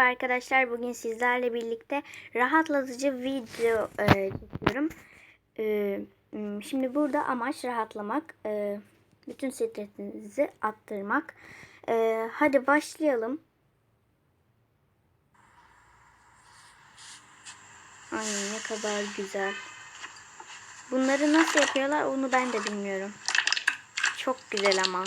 Merhaba arkadaşlar. Bugün sizlerle birlikte rahatlatıcı video e, çekiyorum. E, şimdi burada amaç rahatlamak. E, bütün stresinizi attırmak. E, hadi başlayalım. Ay ne kadar güzel. Bunları nasıl yapıyorlar onu ben de bilmiyorum. Çok güzel ama.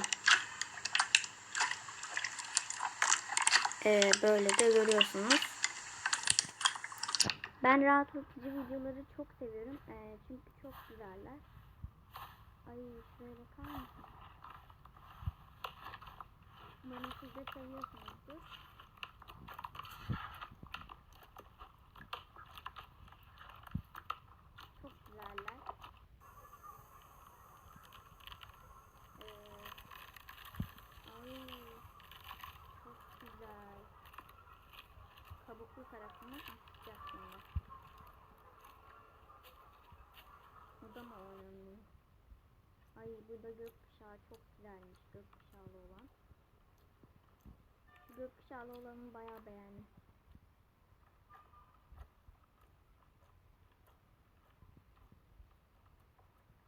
Ee, böyle de görüyorsunuz. Ben rahatlatıcı videoları çok seviyorum. Ee, çünkü çok güzeller. Ay şuraya bakar mısın? Umarım siz de seviyorsunuzdur. Çok güzeller. Ee, ay çok güzel. Kabuklu tarafını açacak şimdi. Bu da mı oynanıyor? Ay burada gökkuşağı çok güzelmiş gökkuşağlı olan. Gökkuşağlı olanı bayağı beğendim.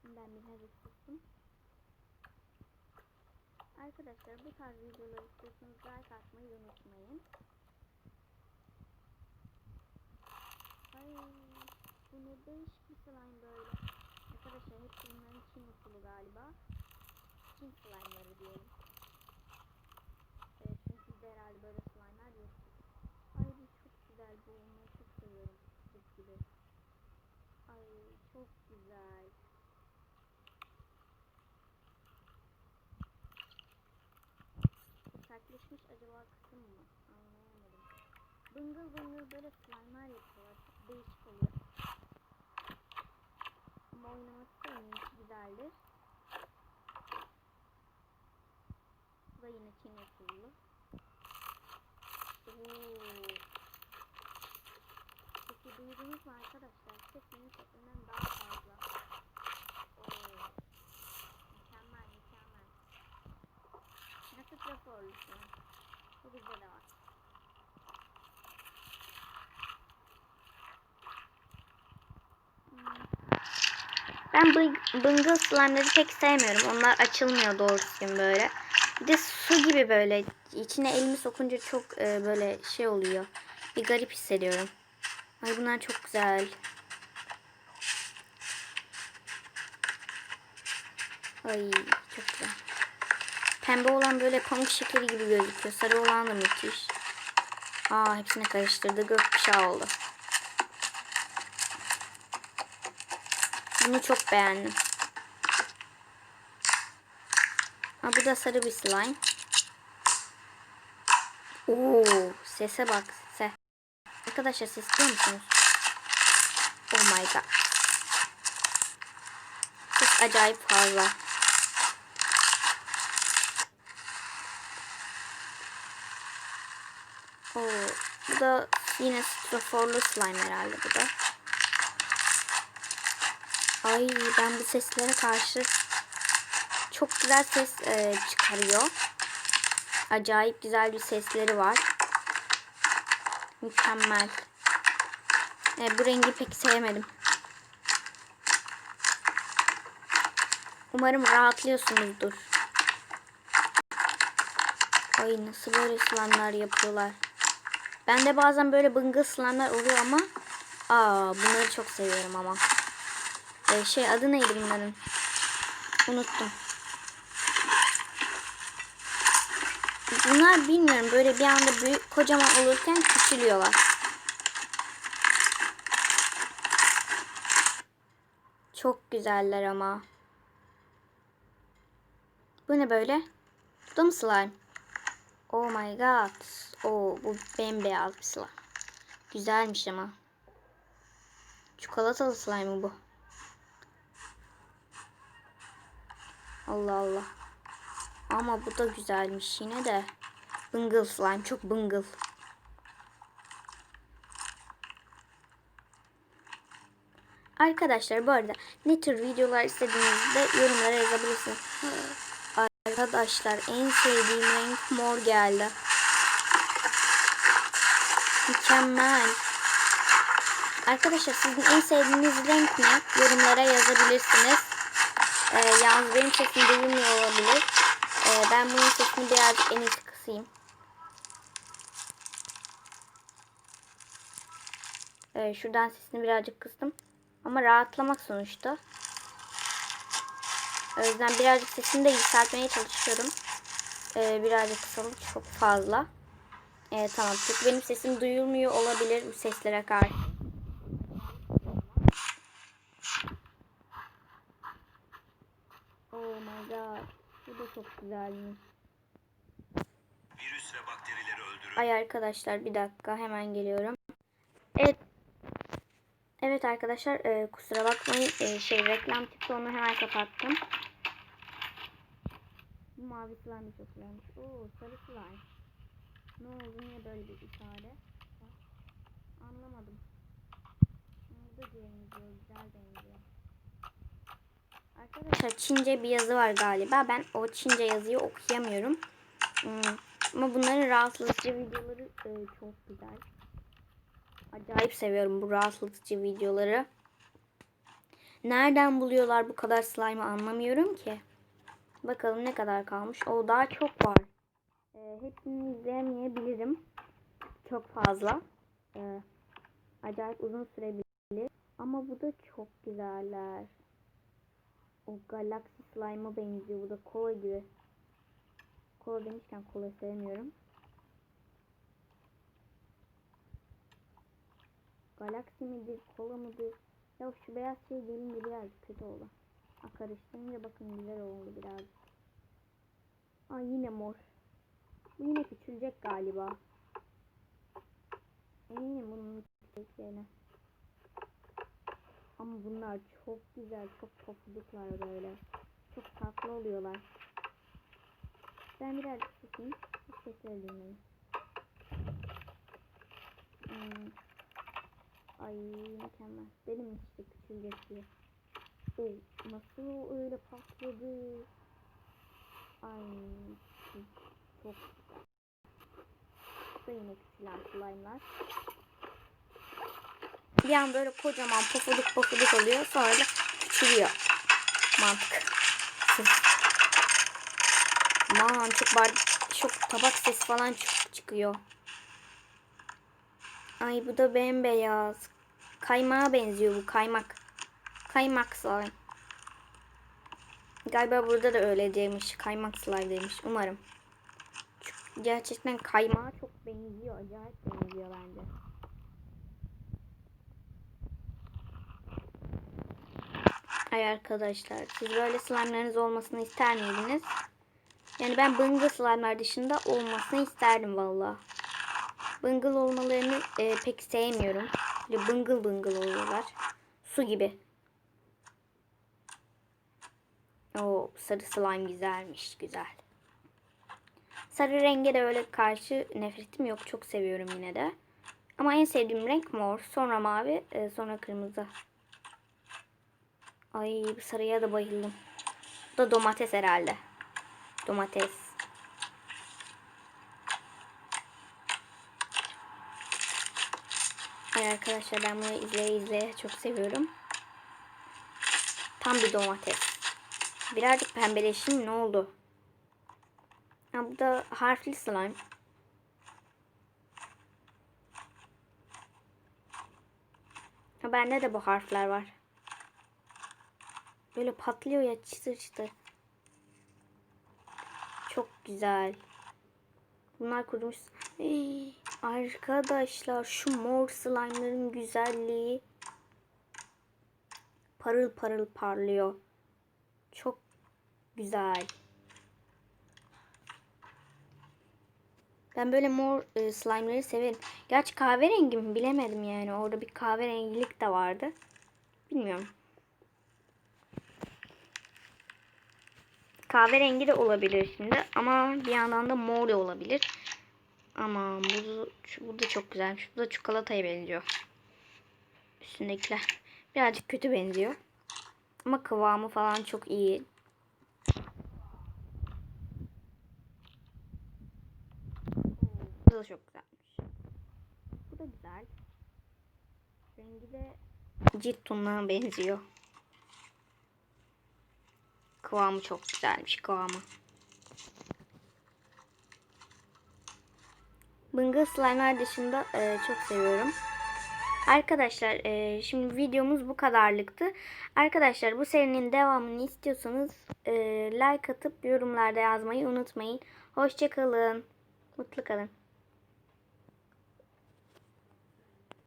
Ben birazcık sustum. Arkadaşlar bu tarz videolar istiyorsanız like atmayı unutmayın. Ay bu ne değişik bir slime böyle. Arkadaşlar hepsi bunların Çin usulü galiba. Çin slime'ları diyelim. Evet çünkü bizde herhalde böyle slime'lar yok. Ay bu çok güzel bu onları çok seviyorum. Süt gibi. Ay çok güzel. sertleşmiş acaba kısım mı? Anlayamadım. Bıngıl bıngıl böyle slime'lar yapıyorlar. Değişik oluyor. Ama oynaması da güzeldir. Bu da yine Çin. Oo. Peki duydunuz mu arkadaşlar? Sesinin sesinden daha fazla. Oo. Mükemmel mükemmel. Nasıl traforlusun? Bu bizde de. Hmm. Ben bıng- bıngıl slime'ları pek sevmiyorum. Onlar açılmıyor doğru böyle. Bir de su gibi böyle. İçine elimi sokunca çok e, böyle şey oluyor. Bir garip hissediyorum. Ay bunlar çok güzel. Ay çok güzel. Pembe olan böyle pamuk şekeri gibi gözüküyor. Sarı olan da müthiş. Aa hepsini karıştırdı. Gökkuşağı oldu. Bunu çok beğendim. Ha bu da sarı bir slime. Oo sese bak sese. Arkadaşlar ses duyuyor musunuz? Oh my god. Ses acayip fazla. Oo, bu da yine stroforlu slime herhalde bu da. Ay ben bu seslere karşı çok güzel ses e, çıkarıyor. Acayip güzel bir sesleri var. Mükemmel. E, bu rengi pek sevmedim. Umarım rahatlıyorsunuzdur. Ay nasıl böyle slime'lar yapıyorlar. Ben de bazen böyle bıngıl slime'lar oluyor ama aa bunları çok seviyorum ama. Ee, şey adı neydi bunların? Unuttum. Bunlar bilmiyorum böyle bir anda büyük kocaman olurken küçülüyorlar. Çok güzeller ama. Bu ne böyle? Bu da mı slime? Oh my god. Oo bu bembeyaz bir slime. Güzelmiş ama. Çikolatalı slime bu. Allah Allah. Ama bu da güzelmiş yine de. Bıngıl slime çok bıngıl. Arkadaşlar bu arada ne tür videolar istediğinizde yorumlara yazabilirsiniz. Arkadaşlar en sevdiğim renk mor geldi. Mükemmel. Arkadaşlar sizin en sevdiğiniz renk ne? Yorumlara yazabilirsiniz. Ee, yalnız benim sesim duyulmuyor olabilir. Ee, ben bunun sesini birazcık en iyisi kısayım. Ee, şuradan sesini birazcık kıstım. Ama rahatlamak sonuçta. O yüzden birazcık sesini de yükseltmeye çalışıyorum. Ee, birazcık kısalım çok fazla. Evet tamam. Çünkü benim sesim duyulmuyor olabilir bu seslere karşı. Oh my god. Bu da çok güzelmiş. Virüs ve bakterileri öldürür. Ay arkadaşlar bir dakika hemen geliyorum. Evet. Evet arkadaşlar e, kusura bakmayın e, şey reklam çıktı onu hemen kapattım. Bu mavi slime çok güzelmiş. Oo sarı slime. Ne oldu niye böyle bir ifade? Anlamadım. Bu da benziyor güzel benziyor. Arkadaşlar Çince bir yazı var galiba. Ben o Çince yazıyı okuyamıyorum. Hmm. Ama bunların rahatlatıcı videoları e, çok güzel. Acayip seviyorum bu rahatlatıcı videoları. Nereden buluyorlar bu kadar slime'ı anlamıyorum ki. Bakalım ne kadar kalmış. O daha çok var. E, hepsini izleyemeyebilirim. Çok fazla. E, acayip uzun sürebilir. Ama bu da çok güzeller. O Galaxy Slime'a benziyor. Bu da kola gibi. Kola demişken kola sevmiyorum. Galaxy midir, kola mıdır? Ya şu beyaz şey gelince biraz kötü oldu. Ha, karıştırınca bakın güzel oldu birazcık. Aa yine mor. Bu yine küçülecek galiba. Eminim bunun küçüleceklerine. Ama bunlar çok güzel, çok pofuduklar böyle. Çok tatlı oluyorlar. Ben biraz susayım. Bir sesleri dinleyin. Hmm. Ay mükemmel. Dedim işte küçülecek diye. O nasıl öyle patladı? Ay çok güzel. Yine küçülen slime'lar. Bir an böyle kocaman pofuduk pofuduk oluyor. Sonra da küçülüyor. Mantık. Aman çok bar çok tabak ses falan çok çıkıyor. Ay bu da bembeyaz. Kaymağa benziyor bu kaymak. Kaymak slime. Galiba burada da öyle demiş. Kaymak slime demiş. Umarım. Çünkü gerçekten kaymağa çok benziyor. Acayip benziyor bence. Ay arkadaşlar siz böyle slime'larınız olmasını ister miydiniz? Yani ben bıngıl slime'lar dışında olmasını isterdim valla. Bıngıl olmalarını e, pek sevmiyorum. Böyle bıngıl bıngıl oluyorlar. Su gibi. O sarı slime güzelmiş. Güzel. Sarı renge de öyle karşı nefretim yok. Çok seviyorum yine de. Ama en sevdiğim renk mor. Sonra mavi. e, sonra kırmızı. Ay sarıya da bayıldım. Bu da domates herhalde. Domates. Ay arkadaşlar ben bunu izleye izleye çok seviyorum. Tam bir domates. Birazcık pembeleşim ne oldu? Ha, bu da harfli slime. Ha, bende de bu harfler var. Böyle patlıyor ya çıtır çıtır. Çok güzel. Bunlar kurumuş. Ey, arkadaşlar şu mor slime'ların güzelliği. Parıl parıl parlıyor. Çok güzel. Ben böyle mor e, slime'ları severim. Gerçi kahverengi mi bilemedim yani. Orada bir kahverengilik de vardı. Bilmiyorum. Kahverengi de olabilir şimdi. Ama bir yandan da mor da olabilir. Ama bu, bu da çok güzelmiş. Bu da çikolataya benziyor. Üstündekiler. Birazcık kötü benziyor. Ama kıvamı falan çok iyi. Bu da çok güzelmiş. Bu da güzel. Rengi de cilt tonuna benziyor. Kıvamı çok güzelmiş kıvamı. Bıngıl slime'lar dışında e, çok seviyorum. Arkadaşlar e, şimdi videomuz bu kadarlıktı. Arkadaşlar bu serinin devamını istiyorsanız e, like atıp yorumlarda yazmayı unutmayın. Hoşçakalın. Mutlu kalın.